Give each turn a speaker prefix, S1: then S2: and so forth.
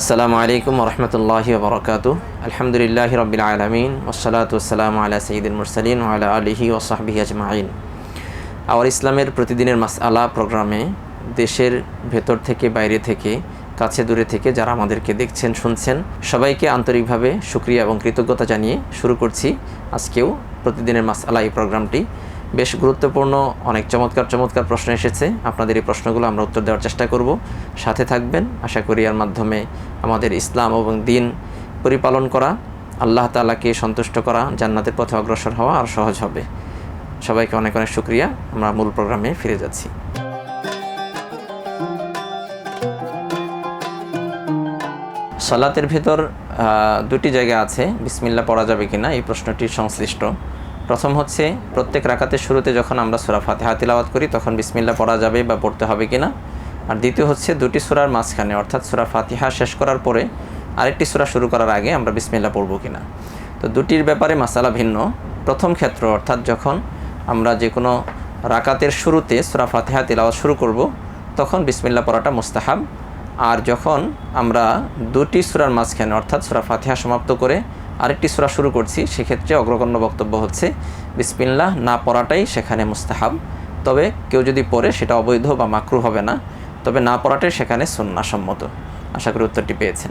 S1: আসসালামু আলাইকুম রহমতুল্লাহি বরকাত। আলহামদুলিল্লাহ রবিল আলমিন ওসলাত ওসালাম আলা সঈদুল মুরসালিন আলা আলিহি ওসাহবিহি আজমাইন। আওয়ার ইসলামের প্রতিদিনের মাস আলা প্রোগ্রামে দেশের ভেতর থেকে, বাইরে থেকে, কাছে দূরে থেকে যারা আমাদেরকে দেখছেন, শুনছেন, সবাইকে আন্তরিকভাবে সুক্রিয়া এবং কৃতজ্ঞতা জানিয়ে শুরু করছি আজকেও প্রতিদিনের মাস আলা এই প্রোগ্রামটি। বেশ গুরুত্বপূর্ণ, অনেক চমৎকার চমৎকার প্রশ্ন এসেছে। আপনাদের এই প্রশ্নগুলো আমরা উত্তর দেওয়ার চেষ্টা করব। সাথে থাকবেন, আশা করি এর মাধ্যমে আমাদের ইসলাম এবং দিন পরিপালন করা, আল্লাহ তালাকে সন্তুষ্ট করা, জান্নাতের পথে অগ্রসর হওয়া আর সহজ হবে। সবাইকে অনেক অনেক শুক্রিয়া। আমরা মূল প্রোগ্রামে ফিরে যাচ্ছি। সালাতের ভেতর দুটি জায়গা আছে। বিসমিল্লা পড়া যাবে কিনা? এই প্রশ্নটির সংশ্লিষ্ট। প্রথম হচ্ছে, প্রত্যেক রাকাতের শুরুতে যখন আমরা সুরা ফাতেহা তিলাওয়াত করি, তখন বিসমিল্লা পড়া যাবে বা পড়তে হবে কিনা। আর দ্বিতীয় হচ্ছে, দুটি সুরার মাঝখানে, অর্থাৎ সুরা ফাতিহা শেষ করার পরে আরেকটি সুরা শুরু করার আগে আমরা বিসমিল্লা পড়ব কিনা। তো দুটির ব্যাপারে মাসালা ভিন্ন। প্রথম ক্ষেত্র, অর্থাৎ যখন আমরা যে কোনো রাকাতের শুরুতে সুরা ফাতেহা তিলাওয়াত শুরু করব, তখন বিসমিল্লা পড়াটা মুস্তাহাব। আর যখন আমরা দুটি সুরার মাঝখানে, অর্থাৎ সুরা ফাতিহা সমাপ্ত করে আরেকটি সুরা শুরু করছি, সেক্ষেত্রে অগ্রগণ্য বক্তব্য হচ্ছে, বিসমিল্লাহ, না পড়াটাই সেখানে মুস্তাহাব। তবে কেউ যদি পড়ে, সেটা অবৈধ বা মাকরু হবে না। তবে না পড়াটাই সেখানে সন্ন্যাসম্মত আশা করি উত্তরটি পেয়েছেন।